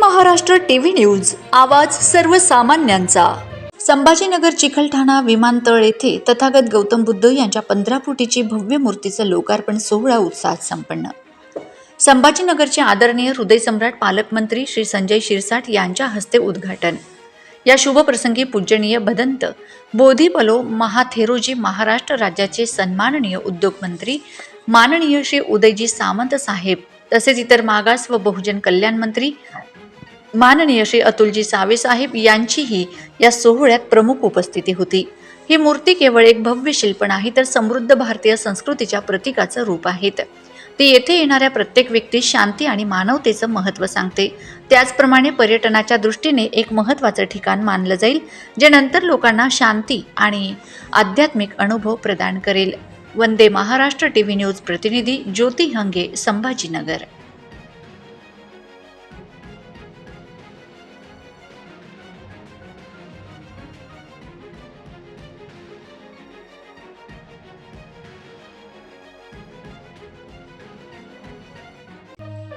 Maharashtra TV news आवाज सर्वसामान्यांचा. संभाजीनगर चिखलठाणा विमानतळ येथे तथागत गौतम बुद्ध यांच्या पंधरा फुटीची भव्य मूर्तीचं लोकार्पण सोहळा उत्साहात संपन्न. संभाजीनगरचे आदरणीय हृदयसम्राट पालकमंत्री श्री संजय शिरसाट यांच्या हस्ते उद्घाटन. या शुभप्रसंगी पूजनीय भदंत बोधीपलो महाथेरोजी महाराष्ट्र राज्याचे सन्माननीय उद्योगमंत्री माननीय श्री उदयजी सामंत साहेब तसेच इतर मागास व बहुजन कल्याण मंत्री माननीय श्री अतुलजी सावे साहेब यांचीही या सोहळ्यात प्रमुख उपस्थिती होती. ही मूर्ती केवळ एक भव्य शिल्प नाही तर समृद्ध भारतीय संस्कृतीच्या प्रतीकाचं रूप आहेत. ती येथे येणाऱ्या प्रत्येक व्यक्तीस शांती आणि मानवतेचं महत्त्व सांगते. त्याचप्रमाणे पर्यटनाच्या दृष्टीने एक महत्त्वाचं ठिकाण मानलं जाईल जे नंतर लोकांना शांती आणि आध्यात्मिक अनुभव प्रदान करेल. Vande Maharashtra T V news प्रतिनिधी ज्योती हंगे संभाजीनगर.